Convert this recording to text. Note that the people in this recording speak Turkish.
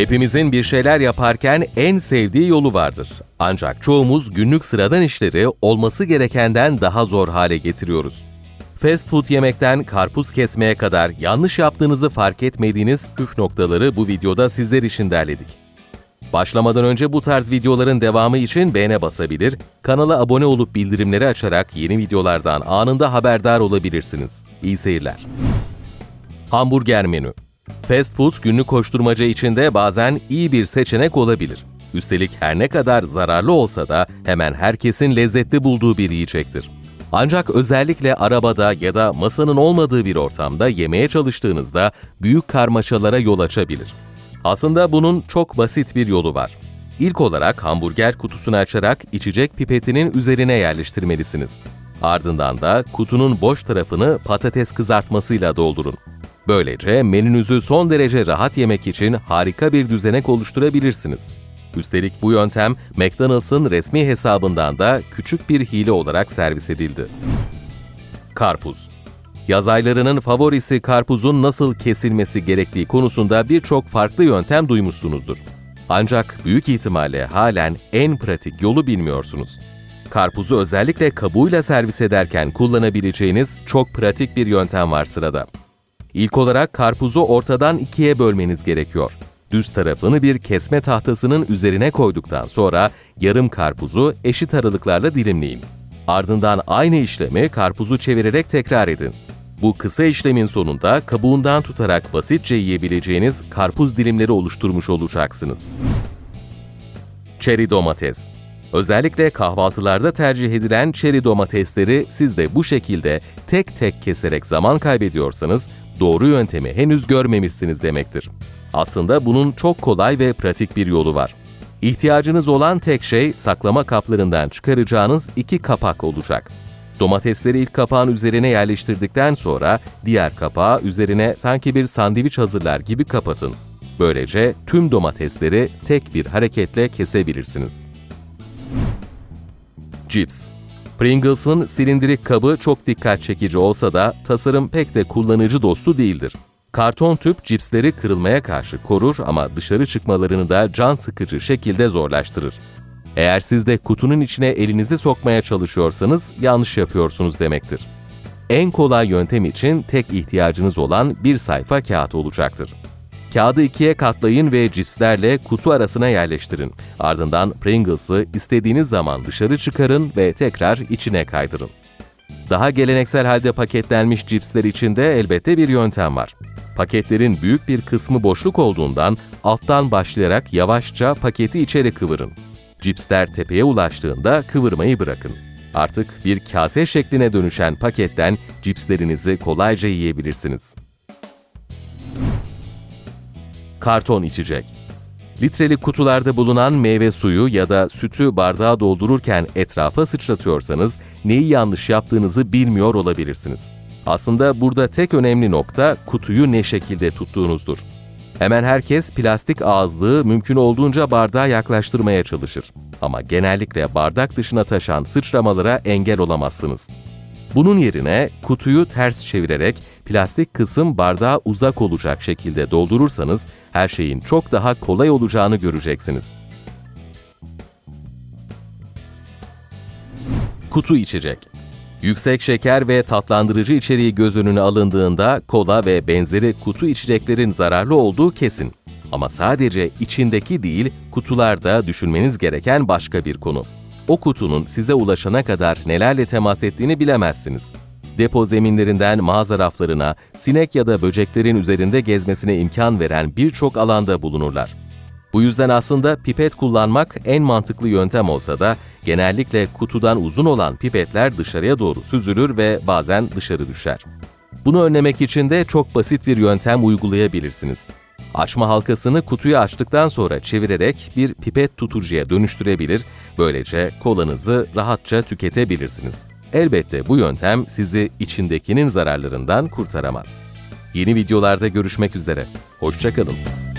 Hepimizin bir şeyler yaparken en sevdiği yolu vardır. Ancak çoğumuz günlük sıradan işleri olması gerekenden daha zor hale getiriyoruz. Fast food yemekten karpuz kesmeye kadar yanlış yaptığınızı fark etmediğiniz püf noktaları bu videoda sizler için derledik. Başlamadan önce bu tarz videoların devamı için beğene basabilir, kanala abone olup bildirimleri açarak yeni videolardan anında haberdar olabilirsiniz. İyi seyirler. Hamburger menü Fast food günlük koşturmaca içinde bazen iyi bir seçenek olabilir. Üstelik her ne kadar zararlı olsa da hemen herkesin lezzetli bulduğu bir yiyecektir. Ancak özellikle arabada ya da masanın olmadığı bir ortamda yemeye çalıştığınızda büyük karmaşalara yol açabilir. Aslında bunun çok basit bir yolu var. İlk olarak hamburger kutusunu açarak içecek pipetinin üzerine yerleştirmelisiniz. Ardından da kutunun boş tarafını patates kızartmasıyla doldurun. Böylece menünüzü son derece rahat yemek için harika bir düzenek oluşturabilirsiniz. Üstelik bu yöntem McDonald's'ın resmi hesabından da küçük bir hile olarak servis edildi. Karpuz Yaz aylarının favorisi karpuzun nasıl kesilmesi gerektiği konusunda birçok farklı yöntem duymuşsunuzdur. Ancak büyük ihtimalle halen en pratik yolu bilmiyorsunuz. Karpuzu özellikle kabuğuyla servis ederken kullanabileceğiniz çok pratik bir yöntem var sırada. İlk olarak karpuzu ortadan ikiye bölmeniz gerekiyor. Düz tarafını bir kesme tahtasının üzerine koyduktan sonra yarım karpuzu eşit aralıklarla dilimleyin. Ardından aynı işlemi karpuzu çevirerek tekrar edin. Bu kısa işlemin sonunda kabuğundan tutarak basitçe yiyebileceğiniz karpuz dilimleri oluşturmuş olacaksınız. Çeri domates Özellikle kahvaltılarda tercih edilen çeri domatesleri siz de bu şekilde tek tek keserek zaman kaybediyorsanız doğru yöntemi henüz görmemişsiniz demektir. Aslında bunun çok kolay ve pratik bir yolu var. İhtiyacınız olan tek şey saklama kaplarından çıkaracağınız iki kapak olacak. Domatesleri ilk kapağın üzerine yerleştirdikten sonra diğer kapağı üzerine sanki bir sandviç hazırlar gibi kapatın. Böylece tüm domatesleri tek bir hareketle kesebilirsiniz. Cips Pringles'ın silindirik kabı çok dikkat çekici olsa da tasarım pek de kullanıcı dostu değildir. Karton tüp cipsleri kırılmaya karşı korur ama dışarı çıkmalarını da can sıkıcı şekilde zorlaştırır. Eğer siz de kutunun içine elinizi sokmaya çalışıyorsanız yanlış yapıyorsunuz demektir. En kolay yöntem için tek ihtiyacınız olan bir sayfa kağıt olacaktır. Kağıdı ikiye katlayın ve cipslerle kutu arasına yerleştirin. Ardından Pringles'ı istediğiniz zaman dışarı çıkarın ve tekrar içine kaydırın. Daha geleneksel halde paketlenmiş cipsler için de elbette bir yöntem var. Paketlerin büyük bir kısmı boşluk olduğundan alttan başlayarak yavaşça paketi içeri kıvırın. Cipsler tepeye ulaştığında kıvırmayı bırakın. Artık bir kase şekline dönüşen paketten cipslerinizi kolayca yiyebilirsiniz. Karton içecek. Litreli kutularda bulunan meyve suyu ya da sütü bardağa doldururken etrafa sıçratıyorsanız neyi yanlış yaptığınızı bilmiyor olabilirsiniz. Aslında burada tek önemli nokta kutuyu ne şekilde tuttuğunuzdur. Hemen herkes plastik ağızlığı mümkün olduğunca bardağa yaklaştırmaya çalışır. Ama genellikle bardak dışına taşan sıçramalara engel olamazsınız. Bunun yerine kutuyu ters çevirerek plastik kısım bardağa uzak olacak şekilde doldurursanız her şeyin çok daha kolay olacağını göreceksiniz. Kutu içecek Yüksek şeker ve tatlandırıcı içeriği göz önüne alındığında kola ve benzeri kutu içeceklerin zararlı olduğu kesin. Ama sadece içindeki değil, kutularda düşünmeniz gereken başka bir konu. O kutunun size ulaşana kadar nelerle temas ettiğini bilemezsiniz. Depo zeminlerinden mağaza raflarına, sinek ya da böceklerin üzerinde gezmesine imkan veren birçok alanda bulunurlar. Bu yüzden aslında pipet kullanmak en mantıklı yöntem olsa da genellikle kutudan uzun olan pipetler dışarıya doğru süzülür ve bazen dışarı düşer. Bunu önlemek için de çok basit bir yöntem uygulayabilirsiniz. Açma halkasını kutuyu açtıktan sonra çevirerek bir pipet tutucuya dönüştürebilir, böylece kolanızı rahatça tüketebilirsiniz. Elbette bu yöntem sizi içindekinin zararlarından kurtaramaz. Yeni videolarda görüşmek üzere. Hoşçakalın.